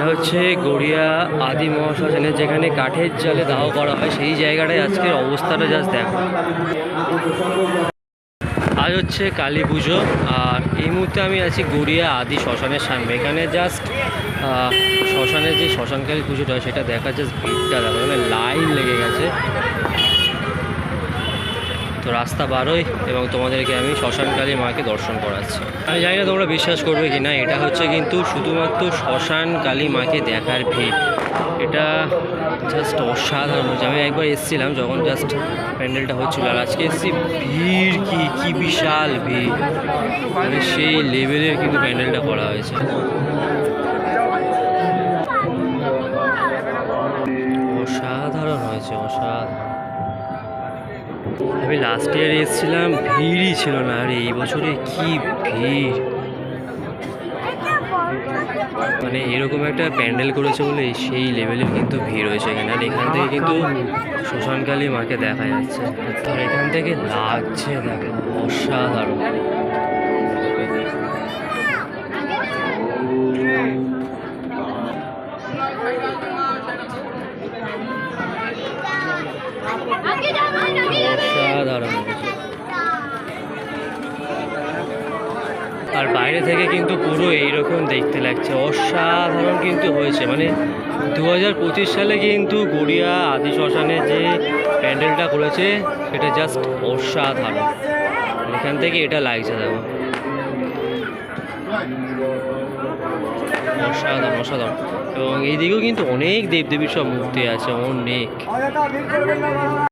এটা হচ্ছে গড়িয়া আদি মহাশ্মশানে, যেখানে কাঠের জালে দাহ করা হয়। সেই জায়গাটায় আজকের অবস্থাটা জাস্ট দেখো। আজ হচ্ছে কালী পুজো, আর এই মুহূর্তে আমি আছি গড়িয়া আদি শ্মশানের সামনে। এখানে জাস্ট শ্মশানের যে শ্মশানকালী পুজোটা হয়, সেটা দেখা জাস্ট ভিড়টা দেখো। মানে লাইন লেগে গেছে। তো রাস্তা বারোই এবং তোমাদেরকে আমি শ্মশানকালী মাকে দর্শন করাচ্ছি। আমি জানি না তোমরা বিশ্বাস করবে কি না, এটা হচ্ছে কিন্তু শুধুমাত্র শ্মশান কালী মাকে দেখার ভিড়। এটা জাস্ট অসাধারণ হচ্ছে আমি একবার এসেছিলাম যখন জাস্ট প্যান্ডেলটা হচ্ছিল আর আজকে এসেছি, ভিড় কি কি বিশাল ভিড়। মানে সেই লেভেলের কিন্তু প্যান্ডেলটা করা হয়েছে। অসাধারণ হয়েছে, অসাধারণ। আমি লাস্ট ইয়ার এসেছিলাম, ভিড়ই ছিল না। আর, এই বছরে কি ভিড়? মানে এরকম একটা প্যান্ডেল করেছে বলে সেই লেভেলের কিন্তু ভিড় হয়েছে এখানে। আর এখান থেকে কিন্তু শ্মশানকালী মাকে দেখা যাচ্ছে। আর এখান থেকে লাগছে দেখো, অসাধারণ। অসাধারণ হয়েছে আর বাইরে থেকে কিন্তু পুরো এইরকম দেখতে লাগছে। অসাধারণ কিন্তু হয়েছে। মানে দু হাজার পঁচিশ সালে কিন্তু গড়িয়া আদি শ্মশানে যে প্যান্ডেলটা করেছে সেটা জাস্ট অসাধারণ। এখান থেকে এটা লাগছে দেখো। অসাধারণ অসাধারণ। এবং এইদিকেও কিন্তু অনেক দেবদেবীর সব মূর্তি আছে, অনেক।